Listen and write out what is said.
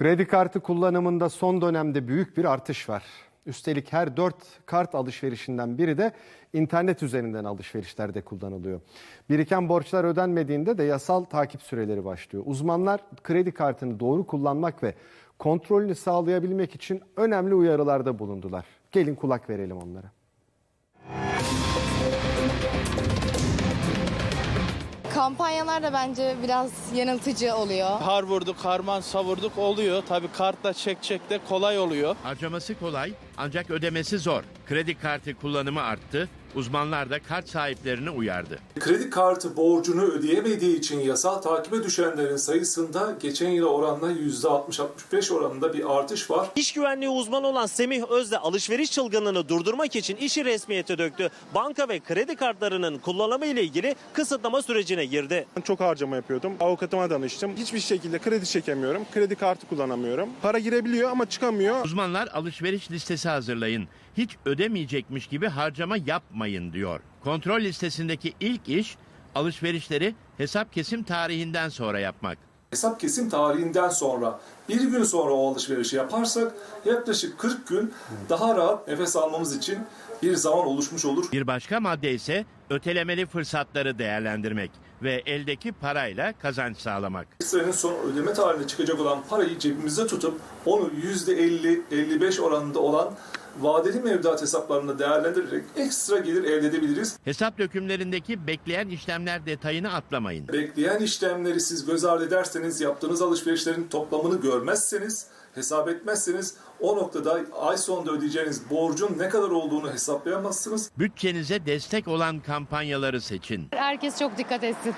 Kredi kartı kullanımında son dönemde büyük bir artış var. Üstelik her 4 kart alışverişinden biri de internet üzerinden alışverişlerde kullanılıyor. Biriken borçlar ödenmediğinde de yasal takip süreleri başlıyor. Uzmanlar kredi kartını doğru kullanmak ve kontrolünü sağlayabilmek için önemli uyarılarda bulundular. Gelin kulak verelim onlara. Kampanyalar da bence biraz yanıltıcı oluyor. Har vurduk, harman savurduk oluyor. Tabii kartla çekecek de kolay oluyor. Harcaması kolay ancak ödemesi zor. Kredi kartı kullanımı arttı. Uzmanlar da kart sahiplerini uyardı. Kredi kartı borcunu ödeyemediği için yasal takibe düşenlerin sayısında geçen yıla oranla %60-65 oranında bir artış var. İş güvenliği uzmanı olan Semih Özde alışveriş çılgınlığını durdurmak için işi resmiyete döktü. Banka ve kredi kartlarının kullanımı ile ilgili kısıtlama sürecine girdi. Ben Çok harcama yapıyordum. Avukatıma danıştım. Hiçbir şekilde kredi çekemiyorum. Kredi kartı kullanamıyorum. Para girebiliyor ama çıkamıyor. Uzmanlar alışveriş listesi hazırlayın. Hiç ödemeyecekmiş gibi harcama yapmayın diyor. Kontrol listesindeki ilk iş alışverişleri hesap kesim tarihinden sonra yapmak. Hesap kesim tarihinden sonra bir gün sonra o alışverişi yaparsak yaklaşık 40 gün daha rahat nefes almamız için bir zaman oluşmuş olur. Bir başka madde ise ötelemeli fırsatları değerlendirmek ve eldeki parayla kazanç sağlamak. Ekstrenin son ödeme tarihine çıkacak olan parayı cebimizde tutup onu %50-55 oranında olan vadeli mevduat hesaplarında değerlendirerek ekstra gelir elde edebiliriz. Hesap dökümlerindeki bekleyen işlemler detayını atlamayın. Bekleyen işlemleri siz göz ardı ederseniz, yaptığınız alışverişlerin toplamını görmezseniz, hesap etmezseniz o noktada ay sonunda ödeyeceğiniz borcun ne kadar olduğunu hesaplayamazsınız. Bütçenize destek olan kampanyaları seçin. Herkes çok dikkat etsin.